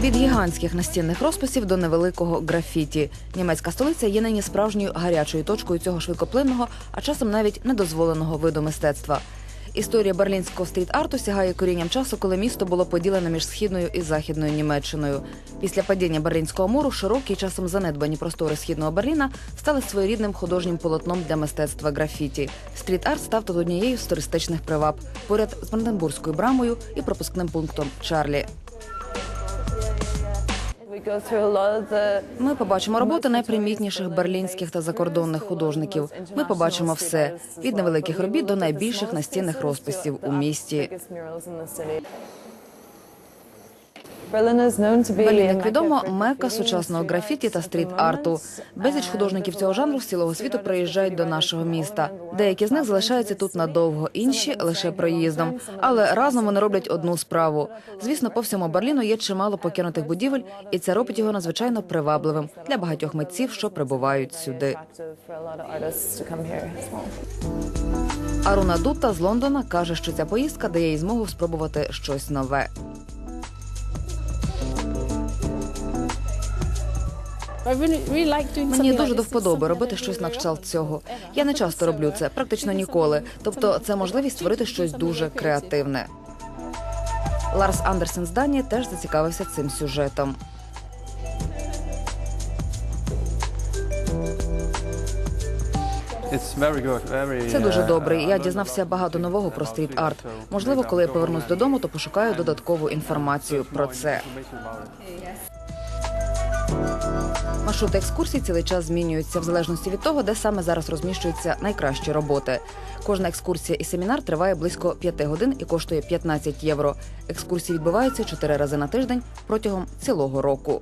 Від гігантських настінних розписів до невеликого графіті. Німецька столиця є нині справжньою гарячою точкою цього швидкоплинного, а часом навіть недозволеного виду мистецтва. Історія берлінського стріт-арту сягає корінням часу, коли місто було поділене між східною і західною Німеччиною. Після падіння берлінського муру широкі часом занедбані простори східного Берліна стали своєрідним художнім полотном для мистецтва графіті. Стріт-арт став тут однією з туристичних приваб поряд з Бранденбурзькою брамою і пропускним пунктом Чарлі. Ми побачимо роботи найпримітніших берлінських та закордонних художників. Ми побачимо все від невеликих робіт до найбільших настінних розписів у місті. Берлін, як відомо, мека сучасного графіті та стріт-арту. Безліч художників цього жанру з цілого світу приїжджають до нашого міста. Деякі з них залишаються тут надовго, інші лише проїздом. Але разом вони роблять одну справу. Звісно, по всьому Берліну є чимало покинутих будівель, і це робить його надзвичайно привабливим для багатьох митців, що прибувають сюди. Аруна Дутта з Лондона каже, що ця поїздка дає їй змогу спробувати щось нове. Мені дуже до вподоби робити щось на кшталт цього. Я не часто роблю це, практично ніколи. Тобто, це можливість створити щось дуже креативне. Ларс Андерсен з Данії теж зацікавився цим сюжетом. Це дуже добре. Я дізнався багато нового про стріт-арт. Можливо, коли я повернусь додому, то пошукаю додаткову інформацію про це. Маршрути екскурсій цілий час змінюються в залежності від того, де саме зараз розміщуються найкращі роботи. Кожна екскурсія і семінар триває близько 5 годин і коштує 15 євро. Екскурсії відбуваються 4 рази на тиждень протягом цілого року.